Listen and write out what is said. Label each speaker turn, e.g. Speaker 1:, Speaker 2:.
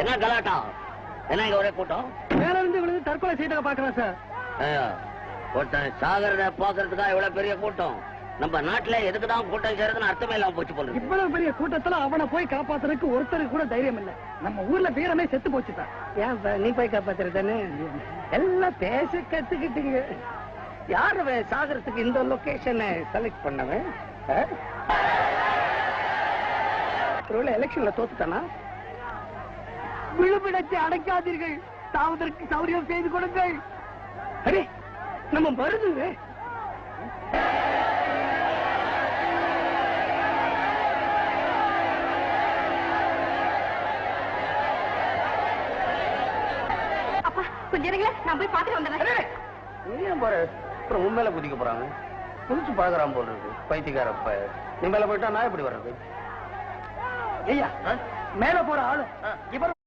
Speaker 1: என்ன கலாட்டா என்ன இங்க ஒரே கூட்டம்?
Speaker 2: மேல இருந்து விழுந்து தற்கொலை செய்த பாக்குறேன் சார்.
Speaker 1: ஒருத்தன் சாகரத பாக்குறதுக்கா இவ்வளவு பெரிய கூட்டம். நம்ம நாட்டுல எதுக்குதான் கூட்டம் சேருதுன்னு அர்த்தமே இல்லாம போச்சு போல.
Speaker 2: இவ்வளவு பெரிய கூட்டத்துல அவனை போய் காப்பாத்துறதுக்கு ஒருத்தருக்கு கூட தைரியம் இல்ல. நம்ம ஊர்ல வீரமே செத்து போச்சுதான் ஏன் நீ போய் காப்பாத்துறதானே எல்லாம் பேச கத்துக்கிட்டீங்க. யார் அவன் சாகரத்துக்கு இந்த லொகேஷனை செலக்ட் பண்ணவன்? ஒருவேளை எலெக்ஷன்ல தோத்துட்டானா? விழுமிடத்தை அடைக்காதீர்கள் சாவதற்கு சௌரியம் செய்து கொடுங்கள். அரே நம்ம வருதுங்க
Speaker 3: அப்பா கொஞ்சம் இருங்களேன். நான் போய் பாத்துட்டு வந்துடுறேன்.
Speaker 1: ஏன் போற? அப்புறம் உன் மேல குதிக்க போறாங்க. குதிச்சு பழகுறான் போல இருக்கு. பைத்தியக்காரப்ப நீ மேல போயிட்டா நான் எப்படி வர்றது?
Speaker 2: ஐயா மேல போற ஆளு. இவர்